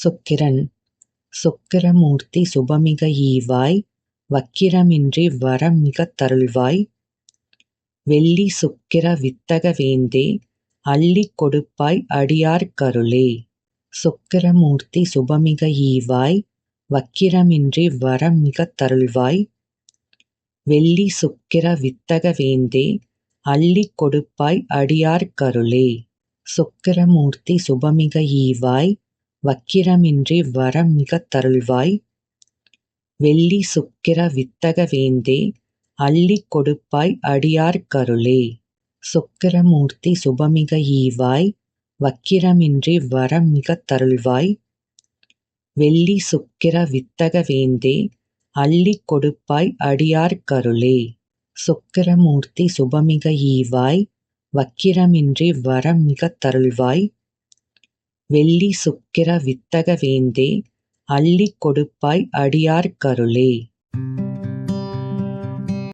சுக்கிரன். சுக்கிரமூர்த்தி சுபமிக ஈவாய் வக்கிரமின்றி வரமிகத் தருள்வாய். வெள்ளி சுக்கிர வித்தக வேந்தே அள்ளிக் கொடுப்பாய் அடியார்க்கருளே சுக்கிரமூர்த்தி சுபமிக ஈவாய் வக்கிரமின்றி வரமிகத் தருள்வாய். வெள்ளி சுக்கிர வித்தக வேந்தே அள்ளிக் கொடுப்பாய் அடியார்க்கருளே சுக்கிரமூர்த்தி சுபமிக ஈவாய் வக்கிரமின்றி வரமிகத் தருள்வாய். வெள்ளி சுக்கிர வித்தக வேந்தே அள்ளிக் கொடுப்பாய் அடியார்க்கருளே சுக்கிரமூர்த்தி சுபமிக ஈவாய் வக்கிரமின்றி வரமிகத் தருள்வாய். வெள்ளி சுக்கிர வித்தக வேந்தே அள்ளிக் கொடுப்பாய் அடியார்க்கருளே சுக்கிரமூர்த்தி சுபமிக ஈவாய் வக்கிரமின்றி வரமிகத் தருள்வாய். வெள்ளி சுக்கிர வித்தக வேந்தே அள்ளிக் கொடுப்பாய் அடியார்க்கருளே